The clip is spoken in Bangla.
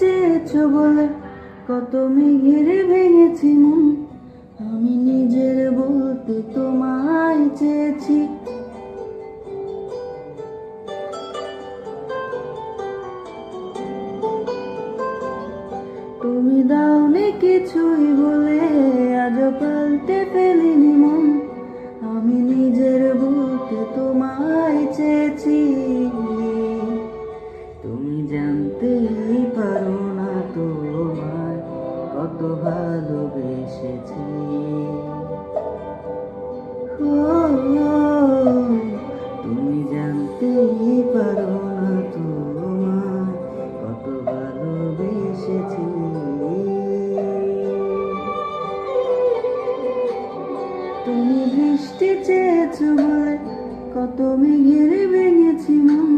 চেয়েছো বলে কত মেঘের ভেঙেছি মন। আমি নিজের বলতে তোমায় চেয়েছি। তুমি দাওনি কিছুই বলে আজ পাল্টে ফেলিনি মন। আমি নিজের বলতে তোমায় চেয়েছি। তুমি জানতেই কত ভালোবেসেছি। তুমি জানতেই পারো না তোমায় কত ভালোবেসেছি। তুমি বৃষ্টি চেয়েছো বলে কত মেঘের ভেঙেছি মন